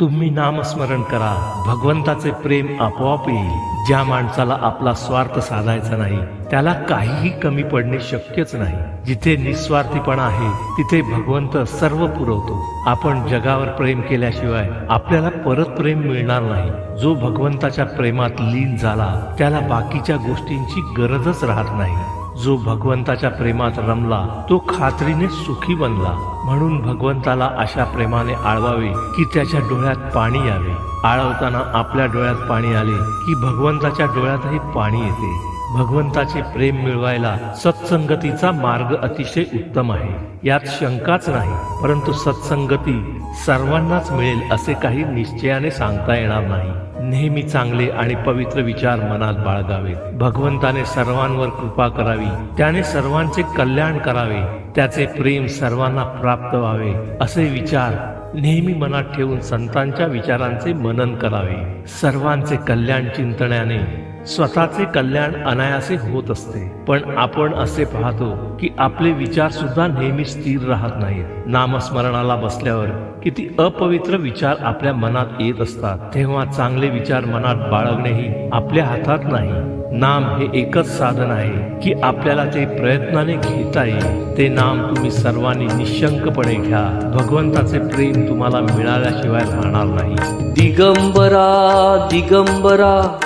तुम्ही नामस्मरण करा. भगवंताचे प्रेम आपोआप येईल. ज्या माणसाला आपला स्वार्थ साधायचा नाही त्याला काहीही कमी पडणे शक्यच नाही. जिथे निस्वार्थीपणा आहे तिथे भगवंत सर्व पुरवतो. आपण जगावर प्रेम केल्याशिवाय आपल्याला परत प्रेम मिळणार नाही. जो भगवंताच्या प्रेमात लीन झाला त्याला बाकीच्या गोष्टींची गरजच राहत नाही. जो भगवंताच्या प्रेमात रमला तो खात्रीने सुखी बनला. म्हणून भगवंताला अशा प्रेमाने आळवावे की त्याच्या डोळ्यात पाणी यावे. आळवताना आपल्या डोळ्यात पाणी आले की भगवंताच्या डोळ्यातही पाणी येते. भगवंताचे प्रेम मिळवायला सत्संगतीचा मार्ग अतिशय उत्तम आहे. यात शंकाच नाही परंतु सत्संगती सर्वांनाच मिळेल असे काही निश्चयाने सांगता येणार नाही. नेहमी चांगले आणि पवित्र विचार मनात बाळगावेत. भगवंताने सर्वांवर कृपा करावी त्याने सर्वांचे कल्याण करावे त्याचे प्रेम सर्वांना प्राप्त व्हावे असे विचार नेहमी मनात ठेवून संतांच्या विचारांचे मनन करावे. सर्वांचे कल्याण चिंतण्याने स्वतःचे कल्याण अनायासे होत असते. पण आपण असे पाहतो की आपले विचार सुद्धा नेहमी स्थिर राहत नाहीत. नामस्मरणाला बसल्यावर किती अपवित्र विचार आपल्या मनात येत असतात. तेव्हा चांगले विचार मनात बाळगणेही आपल्या हातात नाही. नाम हे एकच साधन आहे की आपल्याला ते प्रयत्नाने घेता येईल ते नाम तुम्ही सर्वांनी निशंकपणे घ्या. भगवंताचे प्रेम तुम्हाला मिळाल्याशिवाय राहणार नाही. दिगंबरा दिगंबरा